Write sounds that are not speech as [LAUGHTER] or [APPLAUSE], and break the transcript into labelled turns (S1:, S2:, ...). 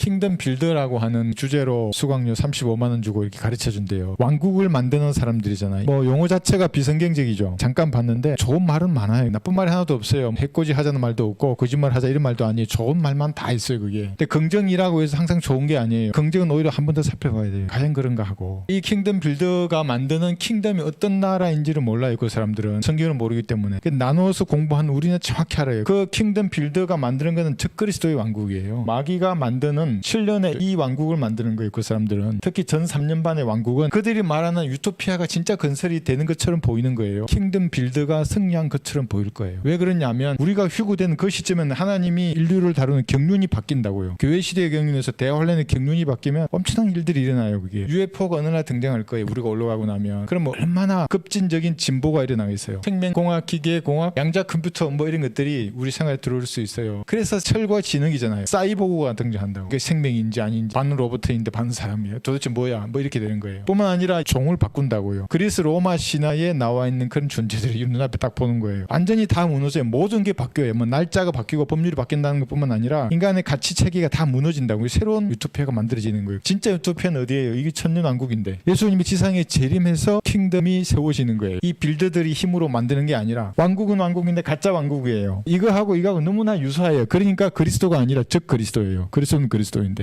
S1: 킹덤 빌더라고 하는 주제로 수강료 35만 원 주고 이렇게 가르쳐 준대요. 왕국을 만드는 사람들이잖아요. 뭐 용어 자체가 비성경적이죠. 잠깐 봤는데 좋은 말은 많아요. 나쁜 말이 하나도 없어요. 해코지 하자는 말도 없고 거짓말 하자 이런 말도 아니에요. 좋은 말만 다 있어요, 그게. 근데 긍정이라고 해서 항상 좋은 게 아니에요. 긍정은 오히려 한 번 더 살펴봐야 돼요. 과연 그런가 하고. 이 킹덤 빌더가 만드는 킹덤이 어떤 나라인지를 몰라요, 그 사람들은. 성경을 모르기 때문에. 그 나누어서 공부한 우리는 정확히 알아요. 그 킹덤 빌더가 만드는 거는 적그리스도의 왕국이에요. 마귀가 만드는 7년에 이 왕국을 만드는 거예요, 그 사람들은. 특히 전 3년 반의 왕국은 그들이 말하는 유토피아가 진짜 건설이 되는 것처럼 보이는 거예요. 킹덤 빌더가 승리한 것처럼 보일 거예요. 왜 그러냐면 우리가 휴구된 그 시점에는 하나님이 인류를 다루는 경륜이 바뀐다고요. 교회 시대의 경륜에서 대환란의 경륜이 바뀌면 엄청난 일들이 일어나요. 그게 UFO가 어느 날 등장할 거예요. 우리가 올라가고 나면 그럼 뭐 얼마나 급진적인 진보가 일어나겠어요. 생명공학, 기계공학, 양자 컴퓨터 뭐 이런 것들이 우리 생활에 들어올 수 있어요. 그래서 철과 지능이잖아요. 사이보그가 등장한다고. 생명인지 아닌지 반 로봇인데 반 사람이에요. 도대체 뭐야? 뭐 이렇게 되는 거예요. 뿐만 아니라 종을 바꾼다고요. 그리스 로마 신화에 나와 있는 그런 존재들이 [LAUGHS] 눈앞에 딱 보는 거예요. 완전히 다 무너져요. 모든 게 바뀌어요. 뭐 날짜가 바뀌고 법률이 바뀐다는 것뿐만 아니라 인간의 가치 체계가 다 무너진다고 새로운 유토피아가 만들어지는 거예요. 진짜 유토피아는 어디예요? 이게 천년 왕국인데 예수님이 지상에 재림해서 킹덤이 세워지는 거예요. 이 빌더들이 힘으로 만드는 게 아니라 왕국은 왕국인데 가짜 왕국이에요. 이거하고 이거하고 너무나 유사해요. 그러니까 그리스도가 아니라 적 그리스도예요. 그리스도는 그리스도인데